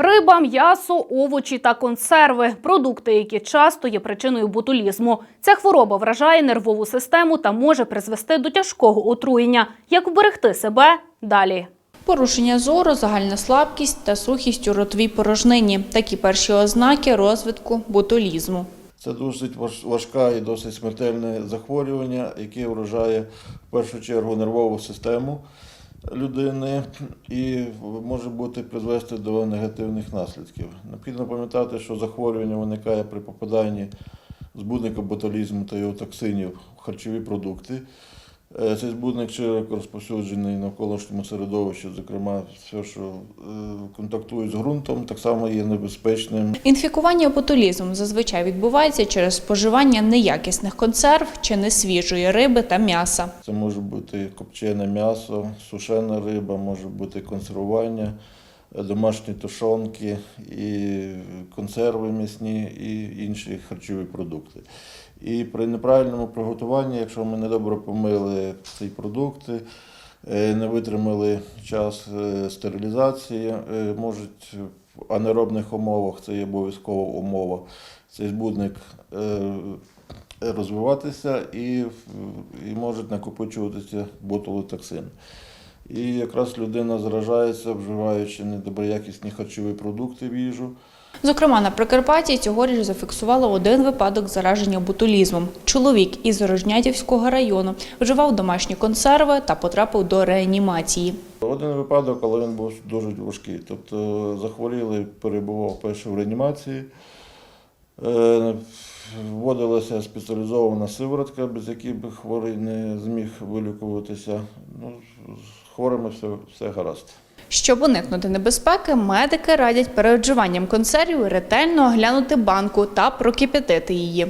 Риба, м'ясо, овочі та консерви продукти, які часто є причиною ботулізму. Ця хвороба вражає нервову систему та може призвести до тяжкого отруєння. Як вберегти себе далі? Порушення зору, загальна слабкість та сухість у ротовій порожнині – такі перші ознаки розвитку ботулізму. Це досить важ- важка і досить смертельне захворювання, яке вражає в першу чергу нервову систему людини і може бути призвести до негативних наслідків. Необхідно пам'ятати, що захворювання виникає при попаданні збудника ботулізму та його токсинів в харчові продукти. Е, Цей збудник широко розповсюджений навколишньому середовищі, зокрема, все, що е, контактує з ґрунтом, так само є небезпечним Інфікування ботулізмом зазвичай відбувається через споживання неякісних консерв чи несвіжої риби та м'яса. Це може бути копчене м'ясо, сушена риба, може бути консервування, домашні тушонки, і консерви м'ясні, і інші харчові продукти. І при неправильному приготуванні, якщо ми недобре помили ці продукти, е, не витримали час е, стерилізації, е, можуть в анаеробних умовах, це є обов'язкова умова, цей збудник розвиватися і, і можуть накопичуватися ботулотоксин. І якраз людина заражається, вживаючи недоброякісні харчові продукти в їжу. Зокрема, на Прикарпатті цьогоріч зафіксували один випадок зараження ботулізмом. Чоловік із Рожнятівського району вживав домашні консерви та потрапив до реанімації. Один випадок, але він був дуже важкий. Тобто захворілий, перебував перше в реанімації. Вводилася спеціалізована сиворотка, без якої б хворий не зміг вилікуватися. Ну, з хворими все, все гаразд. Щоб уникнути небезпеки, медики радять перед вживанням консервів ретельно оглянути банку та прокип'ятити її.